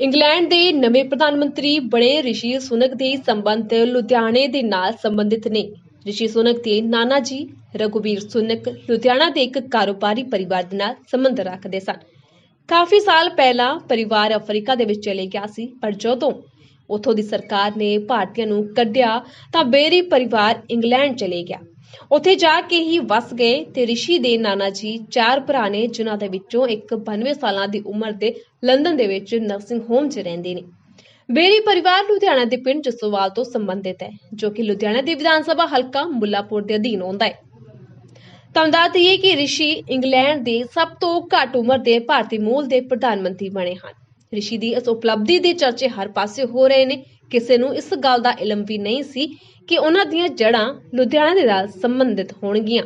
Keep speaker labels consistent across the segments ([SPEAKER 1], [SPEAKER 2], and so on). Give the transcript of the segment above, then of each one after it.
[SPEAKER 1] England ਦੇ ਨਵੇਂ ਪ੍ਰਧਾਨ ਮੰਤਰੀ ਬਣੇ ਰਿਸ਼ੀ ਸੁਨਕ ਦੇ ਸੰਬੰਧ ਲੁਧਿਆਣੇ ਦੇ ਨਾਲ ਸੰਬੰਧਿਤ ਨੇ। ਰਿਸ਼ੀ ਸੁਨਕ ਦੇ ਨਾਨਾ ਜੀ ਰਘੁਬੀਰ ਸੁਨਕ ਲੁਧਿਆਣਾ ਦੇ ਇੱਕ ਕਾਰੋਬਾਰੀ ਪਰਿਵਾਰ ਦੇ ਨਾਲ ਸੰਬੰਧ ਰੱਖਦੇ ਸਨ। ਕਾਫੀ ਸਾਲ ਪਹਿਲਾਂ ਪਰਿਵਾਰ ਅਫਰੀਕਾ ਦੇ ਵਿੱਚ ਚਲੇ ਗਿਆ ਸੀ, ਪਰ ਜਦੋਂ ਉਥੋਂ ਦੀ ਸਰਕਾਰ ਨੇ ਭਾਰਤੀਆਂ ਨੂੰ ਕੱਢਿਆ ਤਾਂ ਬੇਰੀ ਪਰਿਵਾਰ ਇੰਗਲੈਂਡ ਚਲੇ ਗਿਆ। ਉੱਥੇ ਜਾ ਕੇ ਹੀ ਵਸ ਗਏ ਤੇ ਰਿਸ਼ੀ ਦੇ ਨਾਨਾ ਜੀ, ਚਾਰ ਭਰਾ ਨੇ, ਜਿਨ੍ਹਾਂ ਦੇ ਵਿੱਚੋਂ ਇੱਕ 92 ਸਾਲਾਂ ਦੀ ਉਮਰ ਦੇ ਲੰਡਨ ਦੇ ਵਿੱਚ ਨਰਸਿੰਗ ਹੋਮ 'ਚ ਰਹਿੰਦੇ ਨੇ। ਬੇਰੀ ਪਰਿਵਾਰ ਲੁਧਿਆਣਾ ਦੇ ਪਿੰਡ ਜਸੋਵਾਲ ਤੋਂ ਸੰਬੰਧਿਤ ਹੈ, ਜੋ ਕਿ ਲੁਧਿਆਣਾ ਦੀ ਵਿਧਾਨ ਸਭਾ ਹਲਕਾ ਮੁੱਲਾਪੁਰ ਦੇ ਅਧੀਨ ਆਉਂਦਾ ਹੈ। ਤੁਹਾਨੂੰ ਦੱਸ ਦਈਏ ਕਿ ਰਿਸ਼ੀ ਇੰਗਲੈਂਡ ਦੇ ਸਭ ਤੋਂ ਘੱਟ ਉਮਰ ਦੇ ਭਾਰਤੀ ਮੂਲ ਦੇ ਪ੍ਰਧਾਨ ਮੰਤਰੀ ਬਣੇ ਹਨ। ਰਿਸ਼ੀ ਦੀ ਇਸ ਉਪਲਬਧੀ ਦੇ ਚਰਚੇ ਹਰ ਪਾਸੇ ਹੋ ਰਹੇ ਨੇ। ਕਿਸੇ ਨੂੰ ਇਸ ਗੱਲ ਦਾ ਇਲਮ ਵੀ ਨਹੀਂ ਸੀ ਕਿ ਉਹਨਾਂ ਦੀਆਂ ਜੜ੍ਹਾਂ ਲੁਧਿਆਣਾ ਦੇ ਨਾਲ ਸੰਬੰਧਿਤ ਹੋਣਗੀਆਂ।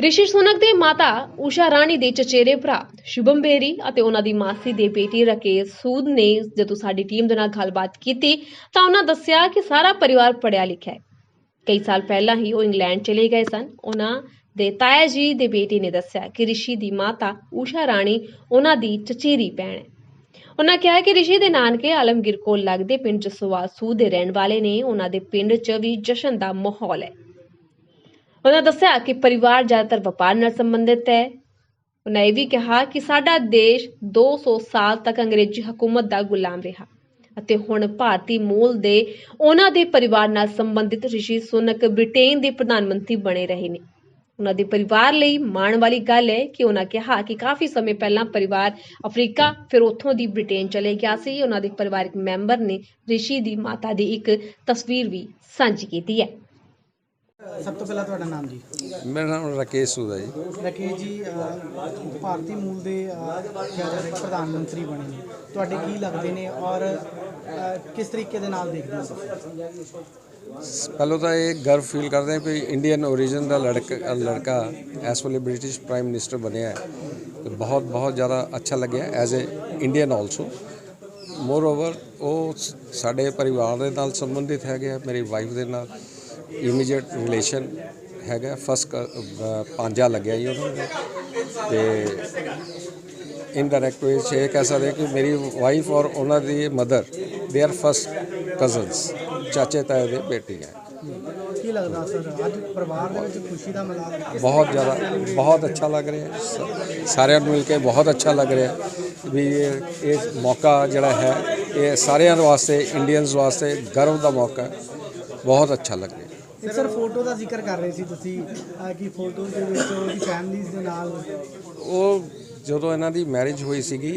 [SPEAKER 1] ਰਿਸ਼ੀ ਸੁਨਕ ਦੇ ਮਾਤਾ ਊਸ਼ਾ ਰਾਣੀ ਦੇ ਚਚੇਰੇ ਭਰਾ ਸ਼ੁਭਮ ਬੇਰੀ ਅਤੇ ਉਹਨਾਂ ਦੀ ਮਾਸੀ ਦੇ ਬੇਟੀ ਰਕੇਸ਼ ਸੂਦ ਨੇ ਜਦੋਂ ਸਾਡੀ ਟੀਮ ਦੇ ਨਾਲ ਗੱਲਬਾਤ ਕੀਤੀ ਤਾਂ ਉਹਨਾਂ ਦੱਸਿਆ ਕਿ ਸਾਰਾ ਪਰਿਵਾਰ ਪੜ੍ਹਿਆ ਲਿਖਿਆ ਹੈ। ਕਈ ਸਾਲ ਪਹਿਲਾਂ ਹੀ ਉਹ ਇੰਗਲੈਂਡ ਚਲੇ ਗਏ ਸਨ। ਉਹਨਾਂ ਦੇ ਤਾਇਆ ਜੀ ਦੇ ਬੇਟੇ ਨੇ ਦੱਸਿਆ ਕਿ ਰਿਸ਼ੀ ਦੀ ਮਾਤਾ ਊਸ਼ਾ ਰਾਣੀ ਉਹਨਾਂ ਦੀ ਚਚੇਰੀ ਭੈਣ ਹੈ। ਉਹਨਾਂ ਕਿਹਾ ਕਿ ਰਿਸ਼ੀ ਦੇ ਨਾਨਕੇ ਆਲਮਗੀਰ ਕੋਲ ਲੱਗਦੇ ਪਿੰਡ ਜਸਵਾਲ ਸੂਦ ਦੇ ਰਹਿਣ ਵਾਲੇ ਨੇ। ਉਹਨਾਂ ਦੇ ਪਿੰਡ 'ਚ ਵੀ ਜਸ਼ਨ ਦਾ ਮਾਹੌਲ ਹੈ। ਉਹਨਾਂ ਦੱਸਿਆ ਕਿ ਪਰਿਵਾਰ ਜ਼ਿਆਦਾਤਰ ਵਪਾਰ ਨਾਲ ਸੰਬੰਧਿਤ ਹੈ। ਉਹਨਾਂ ਇਹ ਵੀ ਕਿਹਾ ਕਿ ਸਾਡਾ ਦੇਸ਼ 200 ਸਾਲ ਤੱਕ ਅੰਗਰੇਜ਼ੀ ਹਕੂਮਤ ਦਾ ਗੁਲਾਮ ਰਿਹਾ ਅਤੇ ਹੁਣ ਭਾਰਤੀ ਮੂਲ ਦੇ ਉਹਨਾਂ ਦੇ ਪਰਿਵਾਰ ਨਾਲ ਸੰਬੰਧਿਤ ਰਿਸ਼ੀ ਸੁਨਕ ਬ੍ਰਿਟੇਨ ਦੇ ਪ੍ਰਧਾਨ ਮੰਤਰੀ ਬਣੇ ਰਹੇ ਨੇ। ਉਹਨਾਂ ਦੇ ਪਰਿਵਾਰ ਲਈ ਮਾਣ ਵਾਲੀ ਗੱਲ ਹੈ ਕਿ ਉਹਨਾਂ ਕਿਹਾ ਕਿ ਕਾਫੀ ਸਮੇਂ ਪਹਿਲਾਂ ਪਰਿਵਾਰ ਅਫਰੀਕਾ ਫਿਰ ਉੱਥੋਂ ਦੀ ਬ੍ਰਿਟੇਨ ਚਲੇ ਗਿਆ ਸੀ। ਉਹਨਾਂ ਦੇ ਪਰਿਵਾਰਕ ਮੈਂਬਰ ਨੇ ਰਿਸ਼ੀ ਦੀ ਮਾਤਾ ਦੀ ਇੱਕ ਤਸਵੀਰ ਵੀ ਸਾਂਝੀ ਕੀਤੀ ਹੈ।
[SPEAKER 2] ਸਭ ਤੋਂ ਪਹਿਲਾਂ ਤੁਹਾਡਾ ਨਾਮ ਜੀ?
[SPEAKER 3] ਮੇਰਾ ਨਾਮ ਰਾਕੇਸ਼ ਸੂਦ ਜੀ।
[SPEAKER 2] ਰਕੇਸ਼ ਜੀ ਅਹ, ਭਾਰਤੀ ਮੂਲ ਦੇ ਅਹ, ਕਿਹਾ ਜਾ ਰਿਹਾ ਪ੍ਰਧਾਨ ਮੰਤਰੀ ਬਣੇ ਨੇ। ਤੁਹਾਡੇ ਕੀ ਲੱਗਦੇ ਨੇ ਔਰ ਅਹ, ਕਿਸ ਤਰੀਕੇ ਦੇ ਨਾਲ ਦੇਖਦੇ ਹੋ?
[SPEAKER 3] ਪਹਿਲਾਂ ਤਾਂ ਇਹ ਗਰਵ ਫੀਲ ਕਰਦੇ ਹਾਂ ਕਿ ਇੰਡੀਅਨ origin ਦਾ ਲੜਕਾ ਲੜਕਾ ਇਸ ਵੇਲੇ ਬ੍ਰਿਟਿਸ਼ ਪ੍ਰਾਈਮ ਮਿਨਿਸਟਰ ਬਣਿਆ ਹੈ। ਤੇ ਬਹੁਤ ਬਹੁਤ ਜ਼ਿਆਦਾ ਅੱਛਾ ਲੱਗਿਆ as a Indian also moreover ਉਹ ਸਾਡੇ ਪਰਿਵਾਰ ਦੇ ਨਾਲ ਸੰਬੰਧਿਤ ਹੈਗੇ ਆ, ਮੇਰੀ ਵਾਈਫ ਦੇ ਨਾਲ। ਇਮੀਡੀਏਟ ਰਿਲੇਸ਼ਨ ਹੈਗਾ ਫਸਟ ਪੰਜਾ ਲੱਗਿਆ ਜੀ ਉਹਨਾਂ। ਨੂੰ ਤੇ ਇਨਡਾਇਰੈਕਟ ਵੇ 'ਚ ਇਹ ਕਹਿ ਸਕਦੇ ਕਿ ਮੇਰੀ ਵਾਈਫ ਔਰ ਉਹਨਾਂ ਦੀ ਮਦਰ ਦੇ ਆਰ ਫਸਟ ਕਜ਼ਨਸ ਚਾਚੇ ਤਾਏ ਦੇ ਬੇਟੀ ਹੈ।
[SPEAKER 2] ਕੀ ਲੱਗਦਾ ਸਰ ਅੱਜ ਪਰਿਵਾਰ ਦੇ ਵਿੱਚ ਖੁਸ਼ੀ ਦਾ ਮਿਲਾਪ
[SPEAKER 3] ਬਹੁਤ ਜ਼ਿਆਦਾ ਬਹੁਤ ਅੱਛਾ ਲੱਗ ਰਿਹਾ ਹੈ। ਸ- ਸਾਰਿਆਂ ਨੂੰ ਮਿਲ ਕੇ ਬਹੁਤ ਅੱਛਾ ਲੱਗ ਰਿਹਾ ਹੈ ਵੀ ਇਹ ਇਹ ਮੌਕਾ ਜਿਹੜਾ ਹੈ ਇਹ ਸਾਰਿਆਂ ਵਾਸਤੇ ਇੰਡੀਅਨਸ ਵਾਸਤੇ ਗਰਵ ਦਾ ਮੌਕਾ ਹੈ। ਬਹੁਤ ਅੱਛਾ ਲੱਗ ਰਿਹਾ ਹੈ।
[SPEAKER 2] ਇੱਕ ਸਰ ਫੋਟੋ ਦਾ ਜ਼ਿਕਰ ਕਰ ਰਹੇ ਸੀ ਤੁਸੀਂ ਅਹ, ਕਿ ਫੋਟੋ ਦੇ ਵਿੱਚ ਉਹਦੀ ਫੈਮਿਲੀਜ਼ ਦੇ ਨਾਲ
[SPEAKER 3] ਉਹ ਜਦੋਂ ਇਹਨਾਂ ਦੀ ਮੈਰਿਜ ਹੋਈ ਸੀਗੀ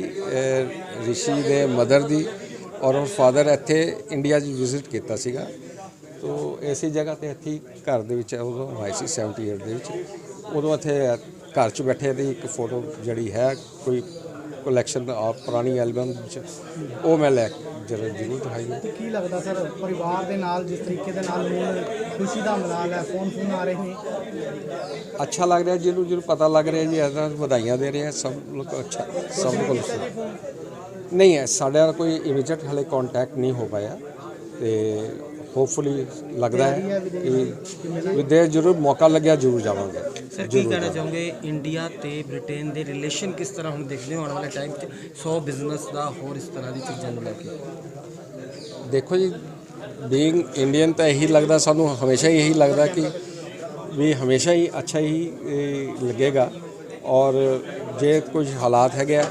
[SPEAKER 3] ਰਿਸ਼ੀ ਦੇ ਮਦਰ ਦੀ ਔਰ ਉਹ ਫਾਦਰ ਇੱਥੇ ਇੰਡੀਆ 'ਚ ਵਿਜ਼ਿਟ ਕੀਤਾ ਸੀਗਾ। ਤੋ ਐਸੀ ਜਗ੍ਹਾ ਤੇ ਇੱਥੇ ਘਰ ਦੇ ਵਿੱਚ ਉਦੋਂ ਆਏ ਸੀ 78 ਦੇ ਵਿੱਚ। ਉਦੋਂ ਇੱਥੇ ਘਰ 'ਚ ਬੈਠੇ ਦੀ ਇੱਕ ਫੋਟੋ ਜਿਹੜੀ ਹੈ ਕੋਈ ਕਲੈਕਸ਼ਨ ਆਫ ਪੁਰਾਣੀ ਐਲਬਮ 'ਚ ਉਹ ਮੈਂ ਲੈ ਜ਼ਰੂਰ ਜ਼ਰੂਰ ਦਿਖਾਈ
[SPEAKER 2] ਤੇ ਕੀ ਲੱਗਦਾ ਸਰ ਪਰਿਵਾਰ ਦੇ ਨਾਲ ਜਿਸ ਤਰੀਕੇ ਦੇ ਨਾਲ ਹੁਣ ਖੁਸ਼ੀ ਦਾ ਮਿਲਾਪ ਹੈ ਫੋਨ ਫੋਨ ਆ ਰਹੇ ਨੇ?
[SPEAKER 3] ਅੱਛਾ ਲੱਗ ਰਿਹਾ ਜਿਹਨੂੰ ਜਿਹਨੂੰ ਪਤਾ ਲੱਗ ਰਿਹਾ ਜੀ ਐਦਾਂ ਵਧਾਈਆਂ ਦੇ ਰਹੇ ਆ ਸਭ ਲੋਕ ਅੱਛਾ ਸਭ ਕੋਲ ਨਹੀਂ ਹੈ ਸਾਡੇ ਨਾਲ ਕੋਈ ਇਮੀਡੀਏਟ ਹਲੇ ਕੰਟੈਕਟ ਨਹੀਂ ਹੋ ਪਾਇਆ ਤੇ ਹੋਪਫੁਲੀ ਲੱਗਦਾ ਹੈ ਕਿ ਵਿਦੇ ਜ਼ਰੂਰ ਮੌਕਾ ਲੱਗਿਆ ਜ਼ਰੂਰ ਜਾਵਾਂਗੇ।
[SPEAKER 4] ਸਰ ਕੀ ਕਹਿਣਾ ਚਾਹੋਗੇ? ਇੰਡੀਆ ਤੇ ਬ੍ਰਿਟੇਨ ਦੇ ਰਿਲੇਸ਼ਨ ਕਿਸ ਤਰ੍ਹਾਂ ਹੁਣ ਦੇਖਦੇ ਹੋ ਆਉਣ ਵਾਲੇ ਟਾਈਮ 'ਚ? 100 ਬਿਜ਼ਨਸ ਦਾ ਹੋਰ ਇਸ ਤਰ੍ਹਾਂ ਦੀ ਚੀਜ਼ਾਂ ਨੂੰ ਲੈ ਕੇ।
[SPEAKER 3] ਦੇਖੋ ਜੀ ਬੀਇੰਗ ਇੰਡੀਅਨ ਤਾਂ ਇਹੀ ਲੱਗਦਾ ਸਾਨੂੰ ਹਮੇਸ਼ਾ ਹੀ ਇਹੀ ਲੱਗਦਾ ਕਿ ਵੀ ਹਮੇਸ਼ਾ ਹੀ ਅੱਛਾ ਹੀ ਲੱਗੇਗਾ। ਔਰ ਜੇ ਕੁਝ ਹਾਲਾਤ ਹੈਗੇ ਆ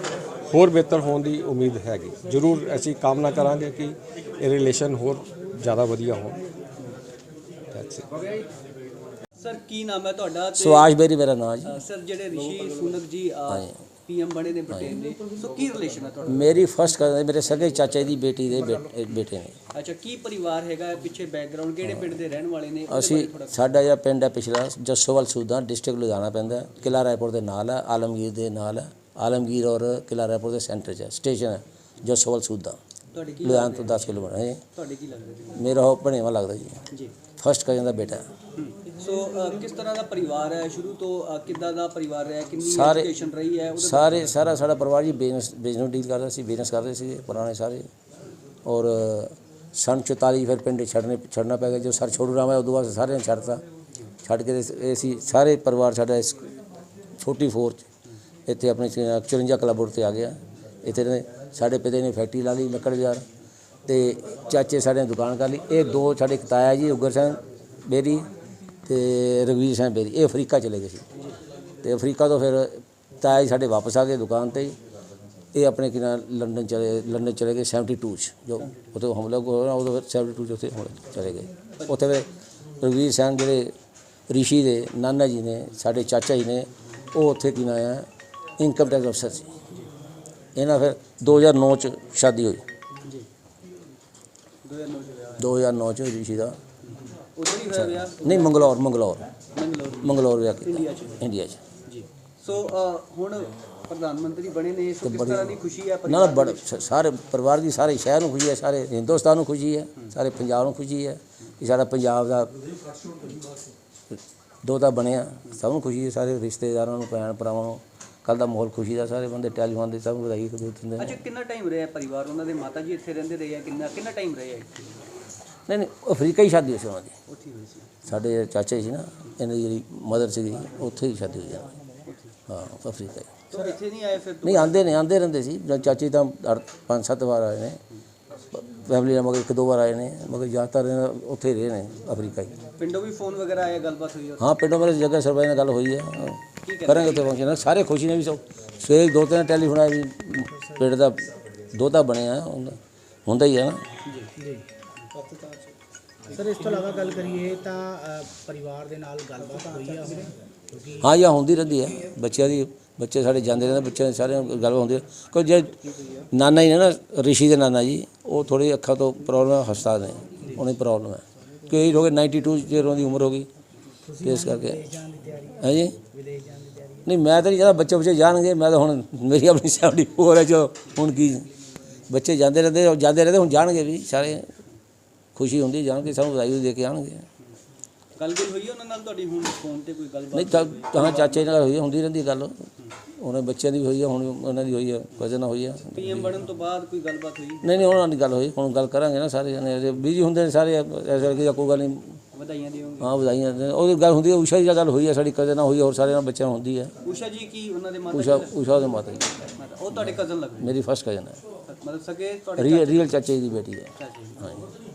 [SPEAKER 3] ਹੋਰ ਬਿਹਤਰ ਹੋਣ ਦੀ ਉਮੀਦ ਹੈਗੀ। ਜ਼ਰੂਰ ਅਸੀਂ ਕਾਮਨਾ ਕਰਾਂਗੇ ਕਿ ਇਹ ਰਿਲੇਸ਼ਨ ਹੋਰ ਜ਼ਿਆਦਾ ਵਧੀਆ ਹੋਣ। That's it.
[SPEAKER 5] ਸਰ ਕੀ ਨਾਮ ਹੈ ਤੁਹਾਡਾ ਤੇ
[SPEAKER 6] ਸੁਆਸ਼ ਬੇਰੀ ਮੇਰਾ ਨਾਮ ਜੀ।
[SPEAKER 5] ਅ, ਸਰ ਜਿਹੜੇ ਰਿਸ਼ੀ ਸੁਨਕ ਜੀ ਪੀਐਮ ਬਣੇ ਨੇ ਬ੍ਰਿਟੇਨ ਦੇ। ਸੋ ਕੀ ਰਿਲੇਸ਼ਨ ਹੈ ਤੁਹਾਡਾ?
[SPEAKER 6] ਮੇਰੀ ਫਸਟ ਕਜ਼ਨ ਮੇਰੇ ਸਗੇ ਚਾਚਾ ਦੀ ਬੇਟੀ ਦੇ ਬੇਟੇ ਨੇ।
[SPEAKER 5] ਅੱਛਾ ਕੀ ਪਰਿਵਾਰ ਹੈਗਾ ਹੈ? ਪਿੱਛੇ ਬੈਕਗ੍ਰਾਉਂਡ ਕਿਹੜੇ ਪਿੰਡ ਦੇ ਰਹਿਣ ਵਾਲੇ ਨੇ? ਉਹਦੇ
[SPEAKER 6] ਅਸੀਂ
[SPEAKER 5] ਬਾਰੇ ਥੋੜ੍ਹਾ-
[SPEAKER 6] ਸਾਡਾ ਜਿਹੜਾ ਪਿੰਡ ਹੈ ਪਿਛਲਾ ਜੱਸੋਵਾਲ ਸੂਦਾਂ ਡਿਸਟ੍ਰਿਕਟ ਲੁਧਿਆਣਾ ਪੈਂਦਾ। ਹੈ। ਕਿਲ੍ਹਾ ਰਾਏਪੁਰ ਦੇ ਨਾਲ ਹੈ ਆਲਮਗੀਰ ਦੇ ਨਾਲ ਹੈ। ਆਲਮਗੀਰ ਔਰ ਕਿਲ੍ਹਾ ਰਾਏਪੁਰ ਦੇ ਸੈਂਟਰ 'ਚ ਹੈ ਸਟੇਸ਼ਨ ਹੈ ਜੱਸੋਵਾਲ ਸੂਦਾਂ
[SPEAKER 5] ਤੁਹਾਡੇ ਕੀ
[SPEAKER 6] ਲੁਧਿਆਣਾ ਤੋਂ 10 ਕਿਲੋਮੀਟਰ ਹੈ
[SPEAKER 5] ਤੁਹਾਡੇ ਕੀ ਲੱਗਦਾ ਜੀ
[SPEAKER 6] ਮੇਰਾ ਉਹ ਭਣੇਵਾ ਲੱਗਦਾ ਜੀ
[SPEAKER 5] ਜੀ
[SPEAKER 6] ਫਸਟ ਕਜ਼ਨ ਦਾ ਬੇਟਾ ਹੈ।
[SPEAKER 5] ਹਮ, ਸੋ ਅ, ਕਿਸ ਤਰ੍ਹਾਂ ਦਾ ਪਰਿਵਾਰ ਹੈ ਸ਼ੁਰੂ ਤੋਂ ਅ, ਕਿੱਦਾਂ ਦਾ ਪਰਿਵਾਰ ਰਿਹਾ ਕਿੰਨੀ
[SPEAKER 6] ਸਾਰੇ-
[SPEAKER 5] ਐਜੂਕੇਸ਼ਨ ਰਹੀ ਹੈ ਉਹਦੇ
[SPEAKER 6] ਸਾਰੇ ਸਾਰਾ ਸਾਡਾ ਪਰਿਵਾਰ ਜੀ ਬਿਜ਼ਨਸ ਬਿਜ਼ਨਸ ਡੀਲ ਕਰਦਾ ਸੀ ਬਿਜ਼ਨਸ ਕਰਦੇ ਸੀ ਪੁਰਾਣੇ ਸਾਰੇ ਔਰ ਸਨ 44 ਫਿਰ ਪਿੰਡ ਛੱਡਨੇ ਛੱਡਣਾ ਪੈ ਗਿਆ ਜੋ ਸਰ ਛੋੜੂ ਰਾਮ ਹੈ ਉਦੋਂ ਬਾਅਦ ਸਾਰਿਆਂ ਨੇ ਛੱਡਤਾ ਛੱਡ ਕੇ ਤੇ ਇਹ ਅਸੀਂ ਸਾਰੇ ਪਰਿਵਾਰ ਸਾਡਾ ਇਸ ਛੋਟੀ ਫੋਰ 'ਚ ਇੱਥੇ ਆਪਣੇ 54 ਕਲੱਬ ਰੋਡ ਤੇ ਆ ਗਿਆ। ਇੱਥੇ ਨੇ ਸਾਡੇ ਪਿਤਾ ਨੇ ਫੈਕਟਰੀ ਲਾ ਲਈ, ਲੱਕੜ ਬਾਜ਼ਾਰ। ਤੇ ਚਾਚੇ ਸਾਡੇ ਨੇ ਦੁਕਾਨ ਕਰ ਲਈ। ਇਹ ਦੋ ਸਾਡੇ ਇੱਕ ਤਾਇਆ ਜੀ, ਉਗਰ ਸਿੰਘ ਬੇਰੀ ਤੇ ਰਘਵੀਰ ਸਿੰਘ ਬੇਰੀ। ਇਹ ਅਫਰੀਕਾ ਚਲੇ ਗਏ ਸੀ। ਤੇ ਅਫਰੀਕਾ ਤੋਂ ਫਿਰ ਤਾਇਆ ਜੀ ਸਾਡੇ ਵਾਪਸ ਆ ਗਏ ਦੁਕਾਨ ਤੇ। ਇਹ ਆਪਣੇ ਕਿਨਾ ਲੰਡਨ ਚਲੇ ਲੰਡਨ ਚਲੇ ਗਏ 72 ਚ। ਜੋ ਉੱਥੇ ਹਮਲਾ ਹੋਇਆ, ਉਦੋਂ ਫਿਰ 72 ਚ ਉੱਥੇ ਹਮਲਾ ਚਲੇ ਗਏ। ਉੱਥੇ ਫਿਰ ਰਘਵੀਰ ਸਿੰਘ ਜਿਹੜੇ ਰਿਸ਼ੀ ਦੇ ਨਾਨਾ ਜੀ ਨੇ, ਸਾਡੇ ਚਾਚਾ ਜੀ ਨੇ, ਉਹ ਉੱਥੇ ਕਿਨਾ ਆ ਇਨਕਮ ਟੈਕਸ ਅਫਸਰ ਸੀ। ਇਹਨਾਂ ਫਿਰ 2009 ਚ ਸ਼ਾਦੀ ਹੋਈ।
[SPEAKER 5] ਜੀ 2009 ਚ
[SPEAKER 6] 2009 ਚ ਰਿਸ਼ੀ ਦਾ। ਨਹੀਂ ਮੰਗਲੌਰ ਮੰਗਲੌਰ।
[SPEAKER 5] ਮੰਗਲੌਰ
[SPEAKER 6] ਵਿਆਹ ਕੀਤਾ।
[SPEAKER 5] ਇੰਡੀਆ 'ਚ।
[SPEAKER 6] ਇੰਡੀਆ 'ਚ।
[SPEAKER 5] ਜੀ। ਸੋ ਹੁਣ ਪ੍ਰਧਾਨ ਮੰਤਰੀ ਬਣੇ ਨੇ ਸੋ ਕਿਸ ਤਰ੍ਹਾਂ ਦੀ ਖੁਸ਼ੀ ਹੈ
[SPEAKER 6] ਨਾ ਬੜ ਸਾਰੇ ਪਰਿਵਾਰ ਦੀ ਸਾਰੇ ਸ਼ਹਿਰ ਨੂੰ ਖੁਸ਼ੀ ਹੈ ਸਾਰੇ ਹਿੰਦੁਸਤਾਨ ਨੂੰ ਖੁਸ਼ੀ ਹੈ। ਸਾਰੇ ਪੰਜਾਬ ਨੂੰ ਖੁਸ਼ੀ ਹੈ ਕਿ ਸਾਡਾ ਪੰਜਾਬ ਦਾ ਦੋਤਾ ਬਣਿਆ। ਸਭ ਨੂੰ ਖੁਸ਼ੀ ਹੈ ਸਾਰੇ ਰਿਸ਼ਤੇਦਾਰਾਂ ਨੂੰ ਭੈਣ ਭਰਾਵਾਂ ਨੂੰ। ਕੱਲ ਦਾ ਮਾਹੌਲ ਖੁਸ਼ੀ ਦਾ ਸਾਰੇ ਬੰਦੇ ਟੈਲੀਫੋਨ ਦੇ ਸਭ ਨੂੰ ਵਧਾਈ ਦੋ ਦਿੰਦੇ ਨੇ
[SPEAKER 5] ਅੱਛਾ ਕਿੰਨਾ ਟਾਈਮ ਰਿਹਾ ਪਰਿਵਾਰ? ਉਹਨਾਂ ਦੇ ਮਾਤਾ ਜੀ ਇੱਥੇ ਰਹਿੰਦੇ ਰਹੇ ਆ ਕਿੰਨਾ ਕਿੰਨਾ ਟਾਈਮ ਰਹੇ ਆ ਇੱਥੇ?
[SPEAKER 6] ਨਹੀਂ ਨਹੀਂ ਉਹ ਅਫਰੀਕਾ ਹੀ ਸ਼ਾਦੀ ਹੋਈ ਸੀ ਉਹਨਾਂ ਦੀ।
[SPEAKER 5] ਉੱਥੇ ਹੀ ਹੋਈ ਸੀ।
[SPEAKER 6] ਸਾਡੇ ਚਾਚੇ ਸੀ ਨਾ ਇਹਨਾਂ ਦੀ ਜਿਹੜੀ ਮਦਰ ਸੀਗੀ ਉੱਥੇ ਹੀ ਸ਼ਾਦੀ ਹੋਈ ਆ। ਹਾਂ ਅਫਰੀਕਾ ਹੀ।
[SPEAKER 5] ਇੱਥੇ ਨਹੀਂ ਆਏ ਫਿਰ
[SPEAKER 6] ਨਹੀਂ ਆਂਦੇ ਨੇ ਆਂਦੇ ਰਹਿੰਦੇ ਸੀ। ਚਾਚੀ ਤਾਂ ਅੱਠ- ਪੰਜ ਸੱਤ ਵਾਰ ਆਏ ਨੇ। ਫੈਮਿਲੀ ਨਾਲ ਮਗਰ ਇੱਕ ਦੋ ਵਾਰ ਆਏ ਨੇ ਮਗਰ ਜ਼ਿਆਦਾਤਰ ਇਹਨਾਂ ਉੱਥੇ ਹੀ ਰਹੇ ਨੇ ਅਫਰੀਕਾ ਹੀ।
[SPEAKER 5] ਪਿੰਡੋਂ ਵੀ ਫੋਨ ਵਗੈਰਾ ਆਇਆ ਗੱਲਬਾਤ ਹੋਈ
[SPEAKER 6] ਹਾਂ ਪਿੰਡੋਂ ਮੇਰੇ ਜਗ੍ਹਾ ਸਰਪੰਚ ਨਾਲ ਗੱਲ ਹੋਈ ਹੈ ਕਰਾਂਗੇ ਉੱਥੇ ਫੰਕਸ਼ਨ। ਸਾਰੇ ਖੁਸ਼ੀ ਨੇ ਵੀ ਸਭ। ਸਵੇਰੇ ਦੋ ਤਿੰਨ ਟੈਲੀਫੋਨ ਆਏ ਵੀ ਪਿੰਡ ਦਾ ਦੋਤਾ ਬਣਿਆ ਹੁੰਦਾ ਹੁੰਦਾ ਹੀ ਹੈ ਨਾ।
[SPEAKER 2] ਸਰ ਇਸ ਤੋਂ ਇਲਾਵਾ ਗੱਲ ਕਰੀਏ ਤਾਂ ਅ, ਪਰਿਵਾਰ ਦੇ ਨਾਲ ਗੱਲਬਾਤ ਹੋਈ ਆ ਹੁਣ? ਕਿਉਂਕਿ
[SPEAKER 6] ਹਾਂ ਇਹ ਹੁੰਦੀ ਰਹਿੰਦੀ ਹੈ ਬੱਚਿਆਂ ਦੀ ਬੱਚੇ ਸਾਡੇ ਜਾਂਦੇ ਰਹਿੰਦੇ ਬੱਚਿਆਂ ਦੀ ਸਾਰਿਆਂ ਨਾਲ ਗੱਲ ਹੁੰਦੀ ਕੋਈ ਜੇ ਨਾਨਾ ਹੀ ਨੇ ਨਾ ਰਿਸ਼ੀ ਦੇ ਨਾਨਾ ਜੀ ਉਹ ਥੋੜੀ ਅੱਖਾਂ ਤੋਂ ਪ੍ਰੋਬਲਮ ਹਸਪਤਾਲ ਨੇ ਉਹਨੇ ਪ੍ਰੋਬਲਮ ਹੈ। ਕਈ ਲੋਕ 92 ਜਿਹਨਾਂ ਦੀ ਉਮਰ ਹੋ ਗਈ। ਇਸ ਕਰਕੇ।
[SPEAKER 2] ਦੀ
[SPEAKER 6] ਹੈ ਜੀ?
[SPEAKER 2] ਦੀ
[SPEAKER 6] ਨਹੀਂ ਮੈਂ ਤਾਂ ਨਹੀਂ ਜ਼ਿਆਦਾ ਬੱਚੇ ਬੱਚੇ ਜਾਣਗੇ। ਮੈਂ ਤਾਂ ਹੁਣ ਮੇਰੀ ਆਪਣੀ ਸੈਵਡੀ ਹੋ ਹੈ ਜੋ ਹੁਣ ਕੀ ਬੱਚੇ ਜਾਂਦੇ ਰਹਿੰਦੇ ਜਾਂਦੇ ਰਹਿੰਦੇ ਹੁਣ ਜਾਣਗੇ ਵੀ ਸਾਰੇ ਖੁਸ਼ੀ ਹੁੰਦੀ ਜਾਣਗੇ ਸਾਨੂੰ ਵਧਾਈ ਦੇ ਕੇ ਆਣਗੇ
[SPEAKER 5] ਗੱਲ ਗੁੱਲ ਹੋਈ ਹੈ ਉਹਨਾਂ ਨਾਲ ਤੁਹਾਡੀ? ਹੁਣ ਫੋਨ ਤੇ ਕੋਈ ਗੱਲਬਾਤ
[SPEAKER 6] ਨਹੀਂ ਤਾਂ ਤਾਂ ਚਾਚੇ ਨਾਲ ਹੋਈ ਹੈ, ਹੁੰਦੀ ਰਹਿੰਦੀ ਗੱਲ। ਉਹਨਾਂ ਬੱਚਿਆਂ ਦੀ ਵੀ ਹੋਈ ਹੈ ਹੁਣ ਉਹਨਾਂ ਦੀ ਹੋਈ ਹੈ ਵਜਨ ਨਾਲ ਹੋਈ ਹੈ
[SPEAKER 5] ਪੀਐਮ ਬਣਨ ਤੋਂ ਬਾਅਦ ਕੋਈ ਗੱਲਬਾਤ ਹੋਈ?
[SPEAKER 6] ਨਹੀਂ ਨਹੀਂ ਉਹਨਾਂ ਨਾਲ ਗੱਲ ਹੋਈ ਹੁਣ ਗੱਲ ਕਰਾਂਗੇ ਨਾ ਸਾਰੇ ਜਣੇ। ਬਿਜ਼ੀ ਹੁੰਦੇ ਨੇ ਸਾਰੇ ਐਸੇ ਕਰਕੇ ਕੋਈ ਗੱਲ ਨਹੀਂ।
[SPEAKER 5] ਵਧਾਈਆਂ ਦਿਓਗੇ
[SPEAKER 6] ਹਾਂ ਵਧਾਈਆਂ ਦੇ ਉਹਦੀ ਗੱਲ ਹੁੰਦੀ ਹੈ ਉਸ਼ਾ ਦੀ ਨਾਲ ਗੱਲ ਹੋਈ ਹੈ ਸਾਡੀ ਕਦੇ ਨਾਲ ਹੋਈ ਹੈ, ਹੋਰ ਸਾਰੇ ਨਾਲ ਬੱਚਿਆਂ ਨਾਲ ਹੁੰਦੀ ਹੈ
[SPEAKER 5] ਊਸ਼ਾ ਜੀ ਕੀ ਉਹਨਾਂ ਦੇ ਮਾਤਾ
[SPEAKER 6] ਉਸ਼ਾ
[SPEAKER 5] ਜੀ
[SPEAKER 6] ਉਸ਼ਾ ਦੇ? ਮਾਤਾ ਜੀ।
[SPEAKER 5] ਮਾਤਾ- ਉਹ ਤੁਹਾਡੇ ਕਜ਼ਨ ਲੱਗਦੇ
[SPEAKER 6] ਮੇਰੀ ਫਸਟ ਕਜ਼ਨ ਹੈ
[SPEAKER 5] ਮਤਲਬ ਸਕੇ ਤੁਹਾਡੇ
[SPEAKER 6] ਰੀਅਲ ਰੀਅਲ ਚਾਚੇ ਦੀ ਬੇਟੀ ਹੈ
[SPEAKER 5] ਚਾਚਾ ਜੀ
[SPEAKER 6] ਹਾਂ ਜੀ।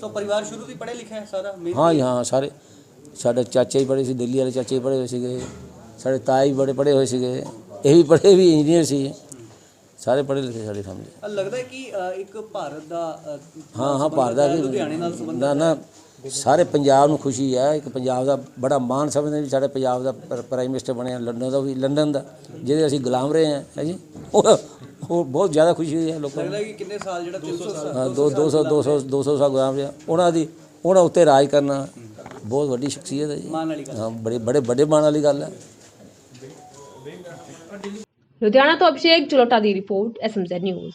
[SPEAKER 5] ਸੋ ਪਰਿਵਾਰ ਸ਼ੁਰੂ ਤੋਂ ਹੀ ਪੜ੍ਹੇ ਲਿਖਿਆ ਹੈ ਸਾਰਾ ਮਿਹਨਤੀ
[SPEAKER 6] ਹਾਂ ਜੀ ਹਾਂ ਸਾਰੇ। ਸਾਡੇ ਚਾਚੇ ਹੀ ਪੜ੍ਹੇ ਸੀ ਦਿੱਲੀ ਵਾਲੇ ਚਾਚੇ ਹੀ ਪੜ੍ਹੇ ਹੋਏ ਸੀਗੇ। ਸਾਡੇ ਤਾਏ ਵੀ ਬੜੇ ਪੜ੍ਹੇ ਹੋਏ ਸੀਗੇ। ਇਹ ਵੀ ਪੜ੍ਹੇ ਵੀ ਇੰਜੀਨੀਅਰ ਸੀ। ਸਾਰੇ ਪੜ੍ਹੇ ਲਿਖੇ ਸਾਡੀ ਫੈਮਿਲੀ
[SPEAKER 5] ਅ, ਲੱਗਦਾ ਹੈ ਕਿ ਅ, ਇੱਕ ਭਾਰਤ ਦਾ ਅ,
[SPEAKER 6] ਹਾਂ ਹਾਂ
[SPEAKER 5] ਸੰਬੰਧ
[SPEAKER 6] ਭਾਰਤ ਦਾ
[SPEAKER 5] ਹੈ, ਲੁਧਿਆਣੇ ਨਾਲ ਸੰਬੰਧ
[SPEAKER 6] ਨਾ ਨਾ ਸਾਰੇ ਪੰਜਾਬ ਨੂੰ ਖੁਸ਼ੀ ਹੈ। ਇੱਕ ਪੰਜਾਬ ਦਾ ਬੜਾ ਮਾਣ ਸਮਝਦੇ ਵੀ ਸਾਡੇ ਪੰਜਾਬ ਦਾ ਪ੍ਰ- ਪ੍ਰਾਈਮ ਮਿਨਿਸਟਰ ਬਣਿਆ ਲੰਡਨ ਦਾ ਵੀ ਲੰਡਨ ਦਾ ਜਿਹਦੇ ਅਸੀਂ ਗੁਲਾਮ ਰਹੇ ਹਾਂ ਹੈ ਜੀ? ਉਹ ਉਹ ਬਹੁਤ ਜ਼ਿਆਦਾ ਖੁਸ਼ੀ ਹੋਈ ਹੈ ਲੋਕਾਂ ਨੂੰ।
[SPEAKER 5] ਲੱਗਦਾ ਕਿ ਕਿੰਨੇ ਸਾਲ ਜਿਹੜਾ 300 ਸਾਲ
[SPEAKER 6] ਹਾਂ, ਦੋ 200 200 200 ਸਾਲ ਗੁਲਾਮ ਰਿਹਾ। ਉਹਨਾਂ ਦੀ ਉਹਨਾਂ ਉੱਤੇ ਰਾਜ ਕਰਨਾ ਬਹੁਤ ਵੱਡੀ ਸ਼ਖਸੀਅਤ ਹੈ ਜੀ।
[SPEAKER 5] ਮਾਣ ਵਾਲੀ ਗੱਲ।
[SPEAKER 6] ਹਾਂ ਬੜੇ ਬੜੇ ਵੱਡੇ ਮਾਣ ਵਾਲੀ ਗੱਲ ਹੈ।
[SPEAKER 1] ਲੁਧਿਆਣਾ ਤੋਂ ਅਭਿਸ਼ੇਕ ਜਲੋਟਾ ਦੀ ਰਿਪੋਰਟ ਐਸਐਮਜ਼ੈਡ ਨਿਊਜ਼